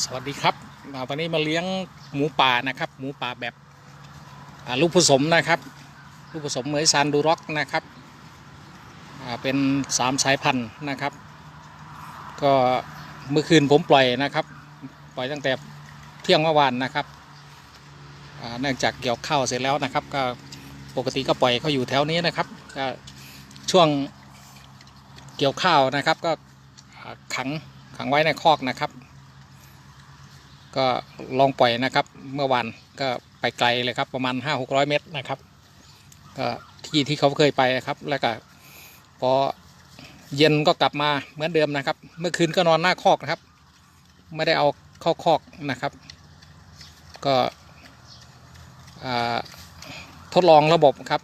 สวัสดีครับอ่าวันนี้มาเลี้ยงหมูป่านะครับ หมูป่าแบบลูกผสมนะครับ ลูกผสมเหมยซานดูร็อกนะครับเป็นสามสายพันธุ์นะครับ ก็เมื่อคืนผมปล่อยนะครับ ปล่อยตั้งแต่เที่ยงเมื่อวานนะครับเนื่องจากเกี่ยวข้าวเสร็จแล้วนะครับ ก็ปกติก็ปล่อยเขาอยู่แถวนี้นะครับก็ช่วงเกี่ยวข้าวนะครับ ก็ขังขังไว้ในคอกนะครับ ก็ลองปล่อยนะครับ เมื่อวานก็ไปไกลเลยครับ ประมาณ 5 6 0 0 เมตรนะครับ ก็ที่ที่เขาเคยไปนะครับ แล้วก็พอเย็นก็กลับมาเหมือนเดิมนะครับ เมื่อคืนก็นอนหน้าคอกนะครับ ไม่ได้เอาเข้าคอกนะครับ ก็ทดลองระบบครับ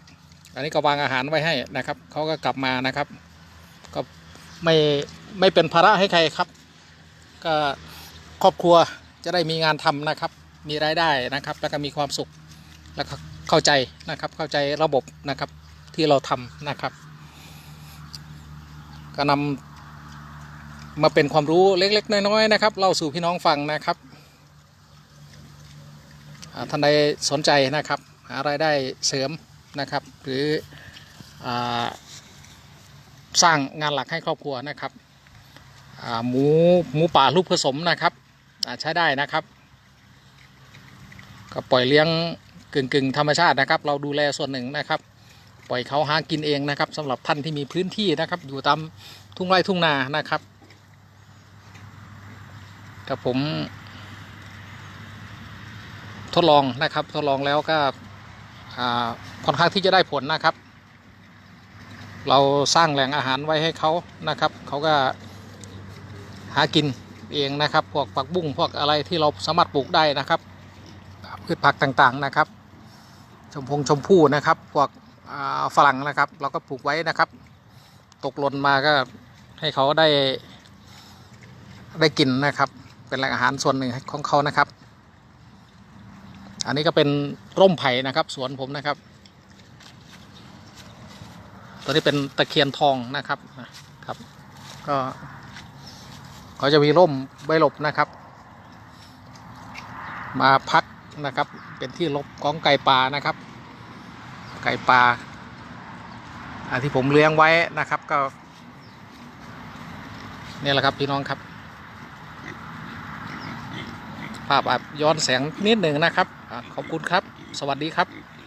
อันนี้ก็วางอาหารไว้ให้นะครับ เขาก็กลับมานะครับ ก็ไม่ไม่เป็นภาระให้ใครครับ ก็ครอบครัว จะได้มีงานทำนะครับ มีรายได้นะครับ แล้วก็มีความสุขแล้วก็เข้าใจนะครับเข้าใจระบบนะครับที่เราทำนะครับ ก็นำมาเป็นความรู้เล็ก ๆ น้อยๆนะครับเล่าสู่พี่น้องฟังนะครับท่านใดสนใจนะครับหารายได้เสริมนะครับ หรืออสร้างงานหลักให้ครอบครัวนะครับหมูหมูป่าลูกผสมนะครับ ใช้ได้นะครับ ก็ปล่อยเลี้ยงกึ่งกึ่งๆธรรมชาตินะครับ เราดูแลส่วนหนึ่งนะครับ ปล่อยเขาหากินเองนะครับสำหรับท่านที่มีพื้นที่นะครับ อยู่ตามทุ่งไร่ทุ่งนานะครับกับผม ทดลองนะครับ ทดลองแล้วก็ค่อนข้างที่จะได้ผลนะครับ เราสร้างแหล่งอาหารไว้ให้เขานะครับ เขาก็หากิน เองนะครับ พวกผักบุ้งพวกอะไรที่เราสามารถปลูกได้นะครับพืชผักต่างๆนะครับ ชมพงชมพู่นะครับ พวกฝรั่งนะครับ เราก็ปลูกไว้นะครับ ตกหล่นมาก็ให้เขาได้ได้กินนะครับ เป็นแหล่งอาหารส่วนหนึ่งของเขานะครับ อันนี้ก็เป็นร่มไผ่นะครับ สวนผมนะครับ ตัวนี้เป็นตะเคียนทองนะครับนะครับ ก็ เขาจะมีร่มใบหลบนะครับ มาพักนะครับ เป็นที่ลบของไก่ป่านะครับ ไก่ป่าอ่าที่ผมเลี้ยงไว้นะครับก็เนี่ยแหละครับพี่น้องครับ ภาพอาจย้อนแสงนิดหนึ่งนะครับ ขอบคุณครับ สวัสดีครับ